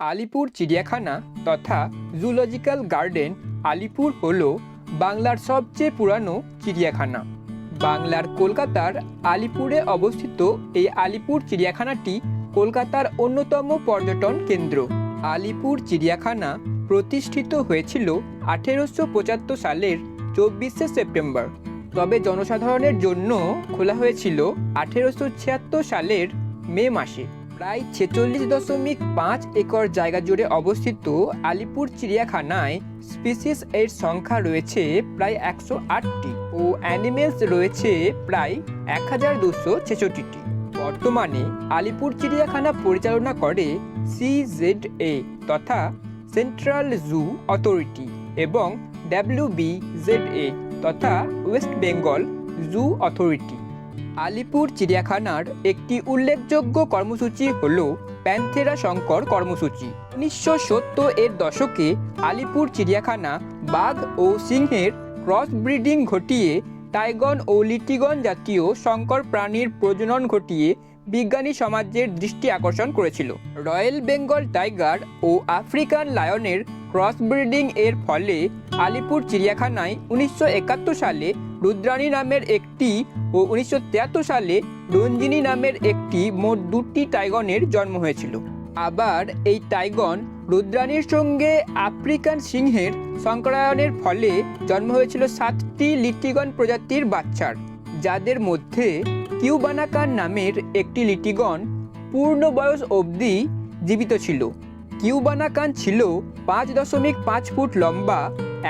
আলিপুর চিড়িয়াখানা তথা zoological garden Alipur হল বাংলার সবচেয়ে পুরানো চিড়িয়াখানা। বাংলার কলকাতার আলিপুরে অবস্থিত এই আলিপুর চিড়িয়াখানাটি কলকাতার অন্যতম পর্যটন কেন্দ্র। আলিপুর চিড়িয়াখানা প্রতিষ্ঠিত হয়েছিল আঠেরোশো পঁচাত্তর সালের চব্বিশে সেপ্টেম্বর। তবে জনসাধারণের জন্য খোলা হয়েছিল আঠেরোশো ছিয়াত্তর সালের মে মাসে। প্রায় ছেচল্লিশ দশমিক পাঁচ একর জায়গা জুড়ে অবস্থিত আলিপুর চিড়িয়াখানায় স্পিসিস এর সংখ্যা রয়েছে প্রায় একশো আটটি ও অ্যানিমেলস রয়েছে প্রায় এক হাজার দুশো ছেষট্টিটি। বর্তমানে আলিপুর চিড়িয়াখানা পরিচালনা করে সিজেড-এ তথা সেন্ট্রাল জু অথরিটি এবং ডাব্লিউবিজেড-এ তথা west Bengal zoo authority. Alipore চিড়িয়াখানার একটি উল্লেখযোগ্য কর্মসূচি হল প্যান্থেরা শঙ্কর কর্মসূচি। উনিশশো সত্তর এর দশকে আলিপুর চিড়িয়াখানা বাঘ ও সিংহের ক্রস ব্রিডিং ঘটিয়ে টাইগন ও লিটিগন জাতীয় শঙ্কর প্রাণীর প্রজনন ঘটিয়ে বিজ্ঞানী সমাজের দৃষ্টি আকর্ষণ করেছিল। রয়্যাল বেঙ্গল টাইগার ও আফ্রিকান লায়নের ক্রস ব্রিডিং এর ফলে আলিপুর চিড়িয়াখানায় উনিশশো একাত্তর সালে রুদ্রাণী নামের একটি ও উনিশশো তিয়াত্তর সালে রঞ্জিনী নামের একটি মোট দুটি টাইগনের জন্ম হয়েছিল। আবার এই টাইগন রুদ্রাণীর সঙ্গে আফ্রিকান সিংহের সংক্রায়নের ফলে জন্ম হয়েছিল সাতটি লিটিগন প্রজাতির বাচ্চার, যাদের মধ্যে কিউবানাকান নামের একটি লিটিগন পূর্ণ বয়স অবধি জীবিত ছিল। কিউবানাকান ছিল পাঁচ দশমিক পাঁচ ফুট লম্বা,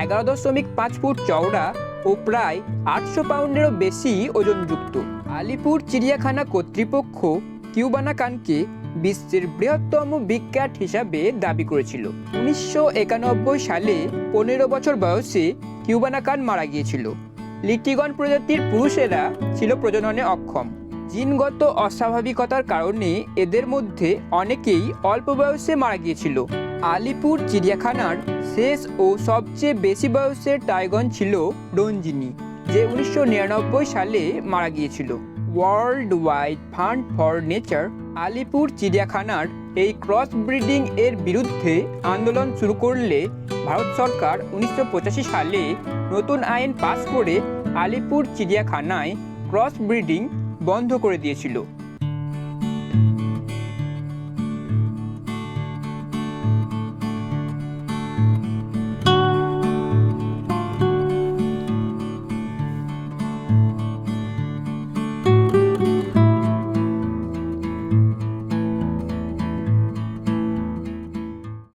এগারো দশমিক পাঁচ ফুট চওড়া ও প্রায় আটশো পাউন্ডেরও বেশি ওজনযুক্ত। আলিপুর চিড়িয়াখানা কর্তৃপক্ষ কিউবানাকানকে বিশ্বের বৃহত্তম ক্যাট হিসাবে দাবি করেছিল। উনিশশো একানব্বই সালে পনেরো বছর বয়সে কিউবানাকান মারা গিয়েছিল। লিটিগন প্রজাতির পুরুষেরা ছিল প্রজননে অক্ষম। জিনগত অস্বাভাবিকতার কারণে এদের মধ্যে অনেকেই অল্প বয়সে মারা গিয়েছিল। আলিপুর চিড়িয়াখানার শেষ ও সবচেয়ে বেশি বয়সের টাইগন ছিল রঞ্জিনী, যে উনিশশো নিরানব্বই সালে মারা গিয়েছিল। World wide fund for nature Alipore চিড়িয়াখানার এই ক্রস ব্রিডিং এর বিরুদ্ধে আন্দোলন শুরু করলে ভারত সরকার উনিশশো পঁচাশি সালে নতুন আইন পাস করে আলিপুর চিড়িয়াখানায় ক্রস ব্রিডিং বন্ধ করে দিয়েছিল।